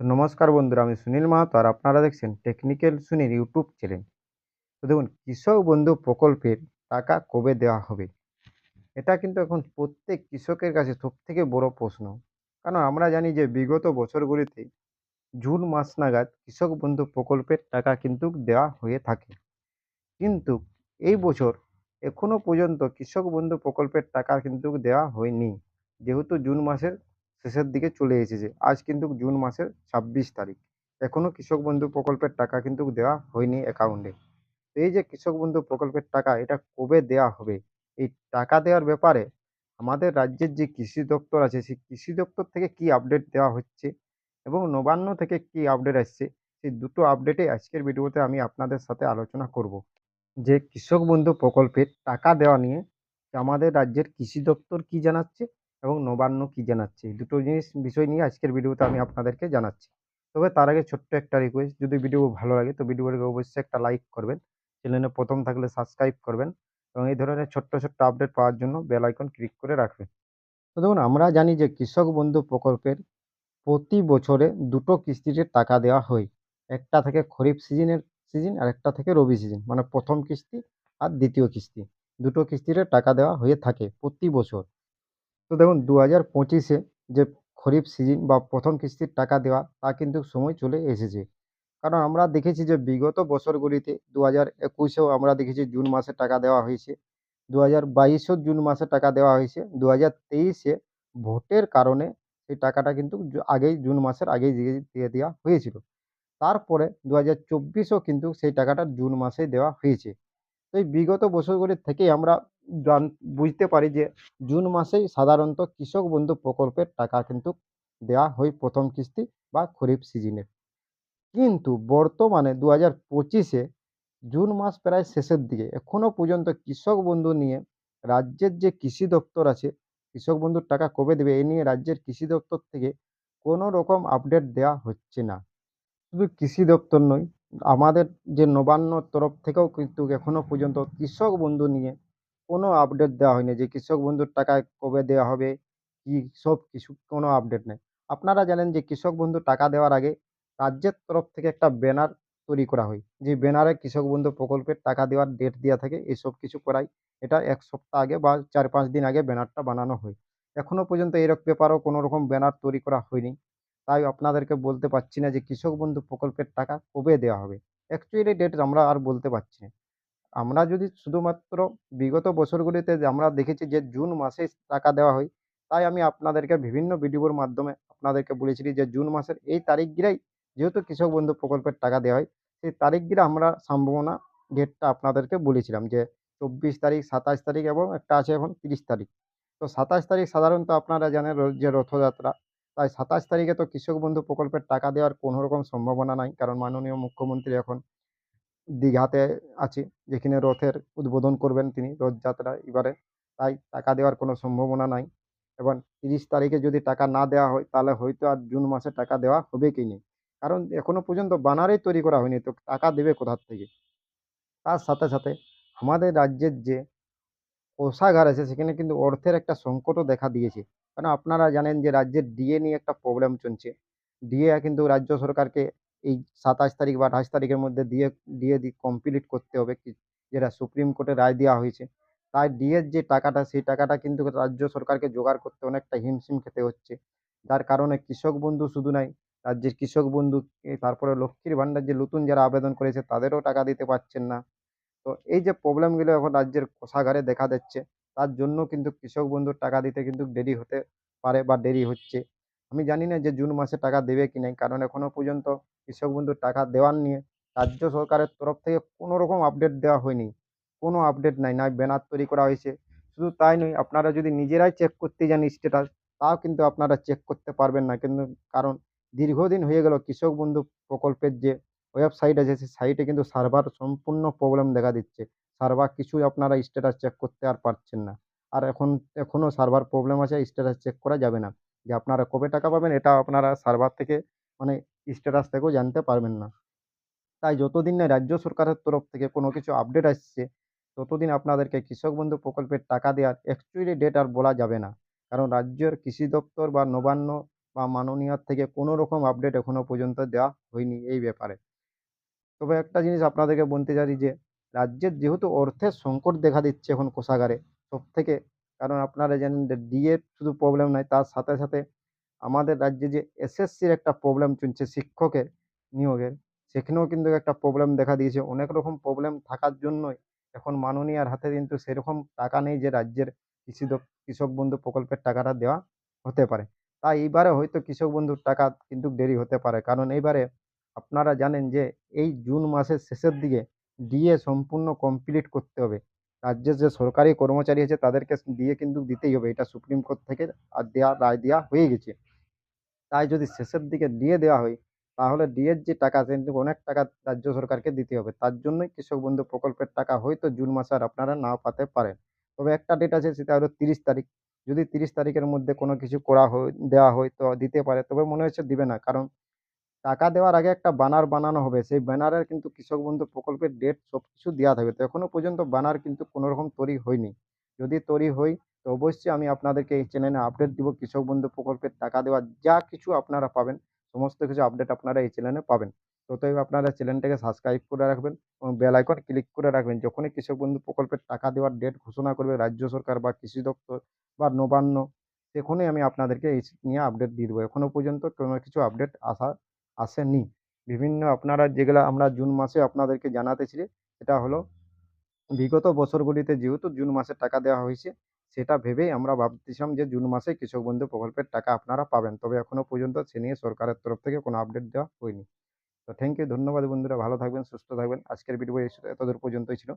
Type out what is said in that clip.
নমস্কার বন্ধুরা, আমি সুনীল মাহাতো আর আপনারা দেখছেন টেকনিক্যাল সুনীল ইউটিউব চ্যানেল। তো দেখুন, কৃষক বন্ধু প্রকল্পের টাকা কবে দেওয়া হবে? এটা কিন্তু এখন প্রত্যেক কৃষকের কাছে সবথেকে বড় প্রশ্ন। কারণ আমরা জানি যে বিগত বছরগুলিতে জুন মাস নাগাদ কৃষক বন্ধু প্রকল্পের টাকা কিন্তু দেওয়া হয়ে থাকে। কিন্তু এই বছর এখনও পর্যন্ত কৃষক বন্ধু প্রকল্পের টাকা কিন্তু দেওয়া হয়নি। যেহেতু জুন মাসের শেষের দিকে চলে এসেছে। আজ কিন্তু জুন মাসের ছাব্বিশ তারিখ। এখনও কৃষক বন্ধু প্রকল্পের টাকা কিন্তু দেওয়া হয়নি অ্যাকাউন্টে এই যে কৃষক বন্ধু প্রকল্পের টাকা, এটা কবে দেওয়া হবে? এই টাকা দেওয়ার ব্যাপারে আমাদের রাজ্যের যে কৃষি দপ্তর আছে, সেই কৃষি দপ্তর থেকে কি আপডেট দেওয়া হচ্ছে এবং নবান্ন থেকে কি আপডেট আসছে, সেই দুটো আপডেটে আজকের ভিডিওতে আমি আপনাদের সাথে আলোচনা করব। যে কৃষক বন্ধু প্রকল্পের টাকা দেওয়া নিয়ে আমাদের রাজ্যের কৃষি দপ্তর কি জানাচ্ছে এবং নবান্ন কি জানাচ্ছে? দুটো জিনিস, বিষয় নিয়ে আজকের ভিডিওতে আমি আপনাদেরকে জানাচ্ছি। তবে তার আগে ছোট্ট একটা রিকোয়েস্ট যদি ভিডিও ভালো লাগে তো ভিডিওটিকে অবশ্যই একটা লাইক করবেন। চ্যানেলে প্রথম থাকলে সাবস্ক্রাইব করবেন এবং এই ধরনের ছোট্ট ছোট্ট আপডেট পাওয়ার জন্য বেল আইকন ক্লিক করে রাখবেন। তো দেখুন, আমরা জানি যে কৃষক বন্ধু প্রকল্পের প্রতি বছরে দুটো কিস্তিতে টাকা দেওয়া হয়। একটা থেকে খরিফ সিজনের সিজন আর একটা থেকে রবি সিজন মানে প্রথম কিস্তি আর দ্বিতীয় কিস্তি। দুটো কিস্তিতে টাকা দেওয়া হয়ে থাকে প্রতি বছর। তো দেখুন দু হাজার পঁচিশে যে খরিফ সিজন বা প্রথম কিস্তির টাকা দেওয়া, তা কিন্তু সময় চলে এসেছে। কারণ আমরা দেখেছি যে বিগত বছরগুলিতে দু হাজার একুশেও আমরা দেখেছি জুন মাসে টাকা দেওয়া হয়েছে দু হাজার বাইশেও জুন মাসে টাকা দেওয়া হয়েছে দু হাজার তেইশে ভোটের কারণে সেই টাকাটা কিন্তু আগেই জুন মাসের আগেই দিয়ে দেওয়া হয়েছিল। তারপরে দু হাজার চব্বিশেও কিন্তু সেই টাকাটা জুন মাসেই দেওয়া হয়েছে। তো এই বিগত বছরগুলির থেকেই আমরা জান, বুঝতে পারি যে জুন মাসেই সাধারণত কৃষক বন্ধু প্রকল্পের টাকা কিন্তু দেওয়া হয় প্রথম কিস্তি বা খরিফ সিজনে কিন্তু বর্তমানে দু হাজার পঁচিশে জুন মাস প্রায় শেষের দিকে, এখনও পর্যন্ত কৃষক বন্ধু নিয়ে রাজ্যের যে কৃষি দপ্তর আছে, কৃষক বন্ধুর টাকা কবে দেবে এ নিয়ে রাজ্যের কৃষি দপ্তর থেকে কোনো রকম আপডেট দেওয়া হচ্ছে না। শুধু কৃষি দপ্তর নয়, আমাদের যে নবান্ন তরফ থেকেও কিন্তু এখনও পর্যন্ত কৃষক বন্ধু নিয়ে কোনো আপডেট দেওয়া হয়নি যে কৃষক বন্ধুর টাকা কবে দেওয়া হবে, কি সব কিছু কোনো আপডেট নেই। আপনারা জানেন যে কৃষক বন্ধু টাকা দেওয়ার আগে রাজ্যের তরফ থেকে একটা ব্যানার তৈরি করা হয়। যে ব্যানারে কৃষক বন্ধু প্রকল্পের টাকা দেওয়ার ডেট দেওয়া থাকে এসব কিছু করাই এটা এক সপ্তাহ আগে বা চার পাঁচ দিন আগে ব্যানারটা বানানো হয়। এখনও পর্যন্ত এরকম পেপারও কোনো রকম ব্যানার তৈরি করা হয়নি। তাই আপনাদেরকে বলতে পারছি না যে কৃষক বন্ধু প্রকল্পের টাকা কবে দেওয়া হবে। অ্যাকচুয়ালি ডেট আমরা আর বলতে পারছি না। আমরা যদি শুধুমাত্র বিগত বছরগুলিতে আমরা দেখেছি যে জুন মাসে টাকা দেওয়া হয়, তাই আমি আপনাদেরকে বিভিন্ন ভিডিওর মাধ্যমে আপনাদেরকে বলেছিলি যে জুন মাসের এই তারিখগুলাই যেহেতু কৃষক বন্ধু প্রকল্পের টাকা দেওয়া হয়, সেই তারিখগুলো আমরা সম্ভাবনা ডেটটা আপনাদেরকে বলেছিলাম যে চব্বিশ তারিখ, সাতাশ তারিখ এবং একটা আছে এখন তিরিশ তারিখ। তো সাতাশ তারিখ সাধারণত আপনারা জানেন যে রথযাত্রা, তাই সাতাশ তারিখে তো কৃষক বন্ধু প্রকল্পের টাকা দেওয়ার কোনো রকম সম্ভাবনা নাই, কারণ মাননীয় মুখ্যমন্ত্রী এখন দীঘাতে আছে। যেখানে রথের উদ্বোধন করবেন তিনি রথযাত্রা এবারে। তাই টাকা দেওয়ার কোনো সম্ভাবনা নাই। এবং তিরিশ তারিখে যদি টাকা না দেওয়া হয়, তাহলে হয়তো আর জুন মাসে টাকা দেওয়া হবে কি নেই কারণ এখনও পর্যন্ত বানারই তৈরি করা হয়নি, তো টাকা দেবে কোথার থেকে? তার সাথে সাথে আমাদের রাজ্যের যে কোষাগার আছে, সেখানে কিন্তু অর্থের একটা সংকটও দেখা দিয়েছে। কারণ আপনারা জানেন যে রাজ্যের ডিএ নিয়ে একটা প্রবলেম চলছে। ডিএ কিন্তু রাজ্য সরকারকে এই সাতাশ তারিখ বা আঠাশ তারিখের মধ্যে দিয়ে ডিএ কমপ্লিট করতে হবে কি, যেটা সুপ্রিম কোর্টে রায় দেওয়া হয়েছে। তাই ডিএর যে টাকাটা, সেই টাকাটা কিন্তু রাজ্য সরকারকে জোগাড় করতে অনেকটা হিমশিম খেতে হচ্ছে। যার কারণে কৃষক বন্ধু শুধু নাই, রাজ্যের কৃষক বন্ধু তারপরে লক্ষ্মীর ভাণ্ডার যে নতুন যারা আবেদন করেছে, তাদেরও টাকা দিতে পারছেন না। তো এই যে প্রবলেমগুলো এখন রাজ্যের কোষাগারে দেখা দিচ্ছে, তার জন্য কিন্তু কৃষক বন্ধুর টাকা দিতে কিন্তু দেরি হতে পারে বা দেরি হচ্ছে। আমি জানি না যে জুন মাসে টাকা দেবে কি নাই, কারণ এখনও পর্যন্ত কৃষক বন্ধুর টাকা দেওয়ার নিয়ে রাজ্য সরকারের তরফ থেকে কোনো রকম আপডেট দেওয়া হয়নি। কোনো আপডেট নাই, না ব্যানার তৈরি করা হয়েছে। শুধু তাই নয়, আপনারা যদি নিজেরাই চেক করতে যান স্ট্যাটাস তাও কিন্তু আপনারা চেক করতে পারবেন না। কিন্তু কারণ দীর্ঘদিন হয়ে গেল কৃষক বন্ধু প্রকল্পের যে ওয়েবসাইট আছে সেই সাইটে কিন্তু সার্ভার সম্পূর্ণ প্রবলেম দেখা দিচ্ছে। সার্ভার কিছুই আপনারা স্ট্যাটাস চেক করতে আর পারছেন না। আর এখন এখনও সার্ভার প্রবলেম আছে স্ট্যাটাস চেক করা যাবে না। যে আপনারা কবে টাকা পাবেন, এটা আপনারা সার্ভার থেকে মানে স্ট্যাটাস থেকেও জানতে পারবেন না। তাই যতদিন না রাজ্য সরকারের তরফ থেকে কোনো কিছু আপডেট আসছে, ততদিন আপনাদেরকে কৃষক বন্ধু প্রকল্পের টাকা দেওয়ার অ্যাকচুয়ালি ডেট আর বলা যাবে না। কারণ রাজ্যের কৃষি দপ্তর বা নবান্ন বা মাননীয়ার থেকে কোনো রকম আপডেট এখনও পর্যন্ত দেওয়া হয়নি এই ব্যাপারে। তবে একটা জিনিস আপনাদেরকে বলতে চাই যে, রাজ্যের যেহেতু অর্থের সংকট দেখা দিচ্ছে এখন কোষাগারে সব থেকে কারণ আপনারা জানেন ডিএ শুধু প্রবলেম নয় তার সাথে সাথে আমাদের রাজ্যে যে এসএসসির একটা প্রবলেম চলছে, শিক্ষকের নিয়োগের, সেখানেও কিন্তু একটা প্রবলেম দেখা দিয়েছে। অনেক রকম প্রবলেম থাকার জন্যই এখন মাননীয়ার হাতে কিন্তু সেরকম টাকা নেই যে রাজ্যের কৃষি কৃষক বন্ধু প্রকল্পের টাকাটা দেওয়া হতে পারে। তাই এইবারে হয়তো কৃষক বন্ধুর টাকা কিন্তু দেরি হতে পারে। কারণ এইবারে আপনারা জানেন যে এই জুন মাসের শেষের দিকে ডিএ সম্পূর্ণ কমপ্লিট করতে হবে। রাজ্যের যে সরকারি কর্মচারী আছে তাদেরকে ডিএ কিন্তু দিতেই হবে। এটা সুপ্রিম কোর্ট থেকে আর দেওয়া রায় দেওয়া হয়ে গেছে। তাই যদি শেষের দিকে দিয়ে দেওয়া হয়, তাহলে ডিএর যে টাকা কিন্তু অনেক টাকা রাজ্য সরকারকে দিতে হবে। তার জন্যই কৃষক বন্ধু প্রকল্পের টাকা হয়তো জুন মাসে আর আপনারা নাও পাতে পারেন। তবে একটা ডেট আছে, সেটা হলো তিরিশ তারিখ। যদি তিরিশ তারিখের মধ্যে কোনো কিছু করা হয়, দেওয়া হয়, তো দিতে পারে। তবে মনে হচ্ছে দিবে না। কারণ টাকা দেওয়ার আগে একটা ব্যানার বানানো হবে। সেই ব্যানারের কিন্তু কৃষক বন্ধু প্রকল্পের ডেট সব কিছু দেওয়া থাকবে। তো এখনও পর্যন্ত ব্যানার কিন্তু কোনো রকম তৈরি হয়নি। যদি তৈরি হয় তো অবশ্যই আমি আপনাদেরকে এই চ্যানেলে আপডেট দিব, কৃষক বন্ধু প্রকল্পের টাকা দেওয়ার যা কিছু আপনারা পাবেন, সমস্ত কিছু আপডেট আপনারা এই চ্যানেলে পাবেন। ততই আপনারা চ্যানেলটাকে সাবস্ক্রাইব করে রাখবেন এবং বেল আইকন ক্লিক করে রাখবেন। যখনই কৃষক বন্ধু প্রকল্পের টাকা দেওয়ার ডেট ঘোষণা করবে, রাজ্য সরকার বা কৃষি দপ্তর বা নবান্ন, তখনই আমি আপনাদেরকে এই নিয়ে আপডেট দিয়ে দেবো। এখনও পর্যন্ত কোনো কিছু আপডেট আসা, আসেনি। বিভিন্ন আপনারা যেগুলা আমরা জুন মাসে আপনাদেরকে জানাতেছি সেটা হলো বিগত বছরগুলিতে যেহেতু জুন মাসে টাকা দেওয়া হয়েছে সেটা ভেবেই আমরা ভাবতেছিলাম যে, জুন মাসে কৃষক বন্ধু প্রকল্পের টাকা আপনারা পাবেন। তবে এখনও পর্যন্ত সে নিয়ে সরকারের তরফ থেকে কোনো আপডেট দেওয়া হয়নি। তো থ্যাংক ইউ ধন্যবাদ বন্ধুরা। ভালো থাকবেন, সুস্থ থাকবেন। আজকের ভিডিও এতদূর পর্যন্তই ছিল।